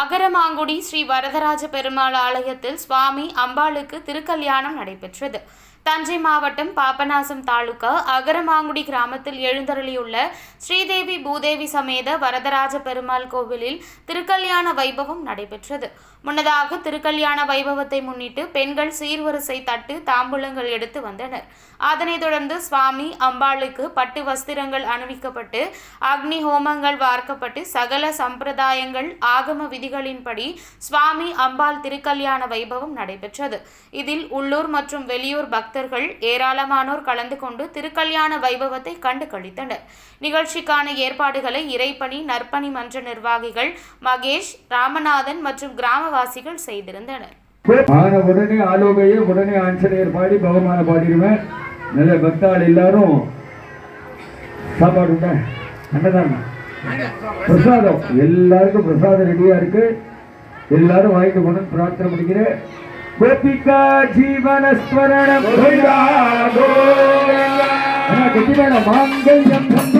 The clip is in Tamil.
அகரமாங்குடி ஸ்ரீ வரதராஜ பெருமாள் ஆலயத்தில் சுவாமி அம்பாளுக்கு திருக்கல்யாணம் நடைபெற்றது. தஞ்சை மாவட்டம் பாபநாசம் தாலுகா அகரமாங்குடி கிராமத்தில் எழுந்தருளியுள்ள ஸ்ரீதேவி பூதேவி சமேத வரதராஜ பெருமாள் கோவிலில் திருக்கல்யாண வைபவம் நடைபெற்றது. முன்னதாக திருக்கல்யாண வைபவத்தை முன்னிட்டு பெண்கள் சீர்வரிசை தட்டு தாம்பூலங்கள் எடுத்து வந்தனர். அதனைத் தொடர்ந்து சுவாமி அம்பாளுக்கு பட்டு வஸ்திரங்கள் அணிவிக்கப்பட்டு அக்னி ஹோமங்கள் வார்க்கப்பட்டு சகல சம்பிரதாயங்கள் ஆகம விதிகளின்படி சுவாமி அம்பாள் திருக்கல்யாண வைபவம் நடைபெற்றது. இதில் உள்ளூர் மற்றும் வெளியூர் பக்தர்கள் ஏராளமானோர் கலந்து கொண்டு திருக்கல்யாண வைபவத்தை கண்டு கழித்தனர் நிகழ்ச்சிக்கான ஏற்பாடுகளை இறைப்பணி நற்பணி மன்ற நிர்வாகிகள் மகேஷ் ராமநாதன் மற்றும் கிராமவாசிகள் செய்திருந்தனர். ஆன உடனே ஆலோகையே உடனே ஆஞ்சநேயர் பாடி பகவான பாடிடுவேன். நல்ல பக்தாள் எல்லாரும் சாப்பாடு அன்னதானம். பிரசாதம். எல்லாருக்கும் பிரசாதம் ரெடியா இருக்கு. எல்லாரும் வாங்கிட்டு போகணும்னு பிரார்த்தனை பண்ணிக்கிறேன். கோபிகா ஜீவனஸ்மரணம் கெட்டி வேணும் மாங்கல்யம்